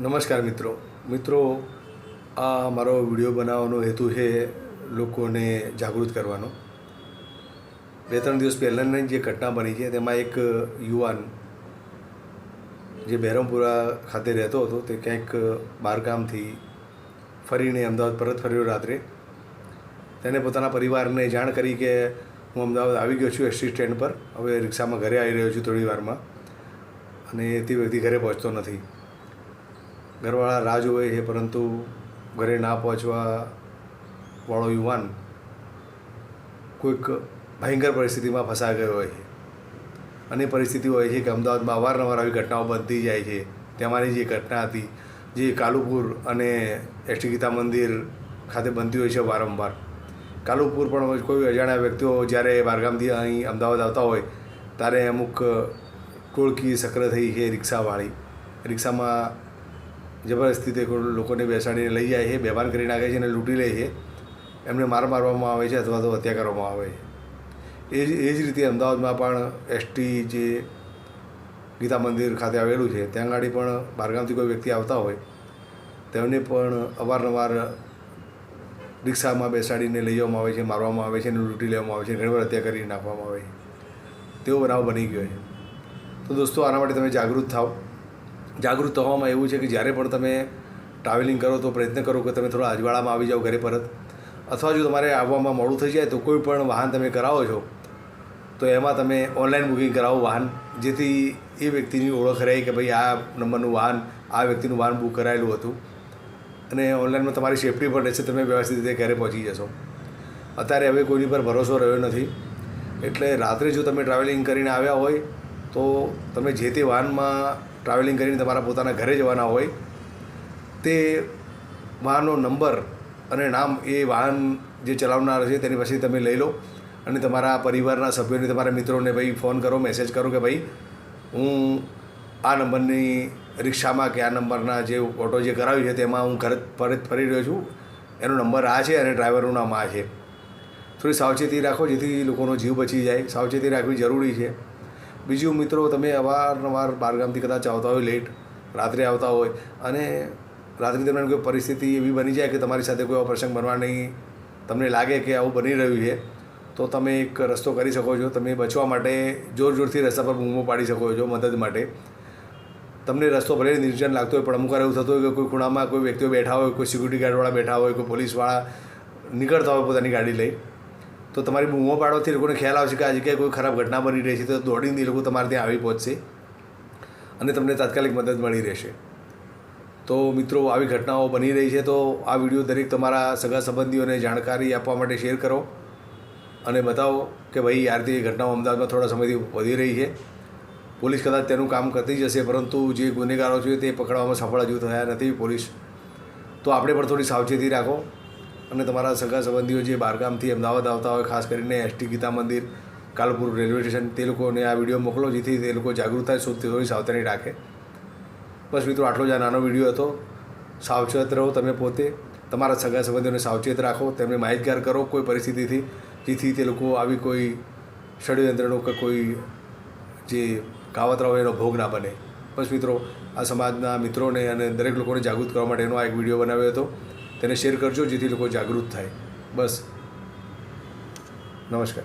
નમસ્કાર મિત્રો. મિત્રો, આ મારો વીડિયો બનાવવાનો હેતુ છે લોકોને જાગૃત કરવાનો. બે ત્રણ દિવસ પહેલાંની જે ઘટના બની છે, તેમાં એક યુવાન જે બહેરમપુરા ખાતે રહેતો હતો, તે ક્યાંક બહારગામથી ફરીને અમદાવાદ પરત ફર્યો રાત્રે. તેને પોતાના પરિવારને જાણ કરી કે હું અમદાવાદ આવી ગયો છું એસટી સ્ટેન્ડ પર. હવે રિક્ષામાં ઘરે આવી રહ્યો છું થોડી વારમાં. અને તે વ્યક્તિ ઘરે પહોંચતો નથી. ઘરવાળા રાહ હોય છે, પરંતુ ઘરે ના પહોંચવા વાળો યુવાન કોઈક ભયંકર પરિસ્થિતિમાં ફસાઈ ગયો હોય છે. અને પરિસ્થિતિ હોય છે કે અમદાવાદમાં અવારનવાર આવી ઘટનાઓ બનતી જાય છે. તેમાંની જે ઘટના હતી, જે કાલુપુર અને એસટી ગીતા મંદિર ખાતે બનતી હોય છે વારંવાર. કાલુપુર પણ કોઈ અજાણ્યા વ્યક્તિઓ જ્યારે બારગામથી અહીં અમદાવાદ આવતા હોય, ત્યારે અમુક ટોળકી સક્ર થઈ છે રિક્ષાવાળી. રિક્ષામાં જબરદસ્તી તે લોકોને બેસાડીને લઈ જાય છે, બેભાન કરી નાખે છે અને લૂંટી લે છે. એમને માર મારવામાં આવે છે અથવા તો હત્યા કરવામાં આવે છે. એ જ એ જ રીતે અમદાવાદમાં પણ એસટી જે ગીતા મંદિર ખાતે આવેલું છે, ત્યાં આગળ પણ બહારગામથી કોઈ વ્યક્તિ આવતા હોય, તેમને પણ અવારનવાર રિક્ષામાં બેસાડીને લઈ જવામાં આવે છે, મારવામાં આવે છે અને લૂંટી લેવામાં આવે છે, ઘણી વાર હત્યા કરી નાખવામાં આવે છે. તેવો બનાવ બની ગયો છે. તો દોસ્તો, આના માટે તમે જાગૃત થાઓ જાગૃત થવામાં એવું છે કે જ્યારે પણ તમે ટ્રાવેલિંગ કરો તો પ્રયત્ન કરો કે તમે થોડા અજવાળામાં આવી જાઓ ઘરે પરત. અથવા જો તમારે આવવામાં મોડું થઈ જાય તો કોઈ પણ વાહન તમે કરાવો છો, તો એમાં તમે ઓનલાઈન બુકિંગ કરાવો વાહન. જેથી એ વ્યક્તિની ઓળખ રહે કે ભાઈ આ નંબરનું વાહન, આ વ્યક્તિનું વાહન બુક કરાયેલું હતું. અને ઓનલાઈનમાં તમારી સેફટી પણ રહેશે, તમે વ્યવસ્થિત રીતે ઘરે પહોંચી જશો. અત્યારે હવે કોઈની પર ભરોસો રહ્યો નથી. એટલે રાત્રે જો તમે ટ્રાવેલિંગ કરીને આવ્યા હોય તો તમે જે તે વાહનમાં ટ્રાવેલિંગ કરીને તમારા પોતાના ઘરે જવાના હોય, તે વાહનનો નંબર અને નામ એ વાહન જે ચલાવનાર છે તેની પછી તમે લઈ લો અને તમારા પરિવારના સભ્યોને, તમારા મિત્રોને ભાઈ ફોન કરો મેસેજ કરો કે ભાઈ, હું આ નંબરની રિક્ષામાં કે આ નંબરના જે ઓટો જે કરાવ્યું છે તેમાં હું ઘરે પરત ફરી રહ્યો છું. એનો નંબર આ છે અને ડ્રાઈવરનું નામ આ છે. થોડી સાવચેતી રાખો જેથી લોકોનો જીવ બચી જાય. સાવચેતી રાખવી જરૂરી છે. બીજું મિત્રો, તમે અવારનવાર બહારગામથી કદાચ આવતા હોય લેટ રાત્રે આવતા હોય અને રાત્રિ દરમિયાન કોઈ પરિસ્થિતિ એવી બની જાય કે તમારી સાથે કોઈ પ્રસંગ બનવા નહીં, તમને લાગે કે આવું બની રહ્યું છે, તો તમે એક રસ્તો કરી શકો છો. તમે બચવા માટે જોર જોરથી રસ્તા પર બૂમો પાડી શકો છો મદદ માટે. તમને રસ્તો ભલે નિર્જન લાગતો હોય, પણ અમુક એવું થતું હોય કે કોઈ ખૂણામાં કોઈ વ્યક્તિઓ બેઠા હોય, કોઈ સિક્યુરિટી ગાર્ડવાળા બેઠા હોય, કોઈ પોલીસવાળા નીકળતા હોય પોતાની ગાડી લઈ તો તમારી બૂમો પાડવાથી લોકોને ખ્યાલ આવશે કે આ જગ્યાએ કોઈ ખરાબ ઘટના બની રહી છે તો દોડીને એ લોકો તમારે ત્યાં આવી પહોંચશે અને તમને તાત્કાલિક મદદ મળી રહેશે. તો મિત્રો, આવી ઘટનાઓ બની રહી છે તો આ વીડિયો દરેક તમારા સગા સંબંધીઓને જાણકારી આપવા માટે શેર કરો અને બતાવો કે ભાઈ એ ઘટનાઓ અમદાવાદમાં થોડા સમયથી વધી રહી છે. પોલીસ કદાચ તેનું કામ કરતી જશે પરંતુ જે ગુનેગારો છે તે પકડવામાં સફળ હજુ થયા નથી પોલીસ. તો આપણે પણ થોડી સાવચેતી રાખો. અને તમારા સગા સંબંધીઓ જે બહારગામથી અમદાવાદ આવતા હોય, ખાસ કરીને એસટી ગીતા મંદિર, કાલપુર રેલવે સ્ટેશન, તે લોકોને આ વીડિયો મોકલો જેથી તે લોકો જાગૃત થાય શું થોડી સાવધાની રાખે. બસ મિત્રો, આટલો જ આ નાનો વીડિયો હતો. સાવચેત રહો તમે પોતે. તમારા સગા સંબંધીઓને સાવચેત રાખો. તેમને માહિતગાર કરો કોઈ પરિસ્થિતિથી, જેથી તે લોકો આવી કોઈ ષડયંત્રનો કે કોઈ જે કાવતરા હોય એનો ભોગ ના બને. બસ મિત્રો, આ સમાજના મિત્રોને અને દરેક લોકોને જાગૃત કરવા માટેનો આ એક વીડિયો બનાવ્યો હતો. તેને શેર કરજો જેથી લોકો જાગૃત થાય. બસ. નમસ્કાર.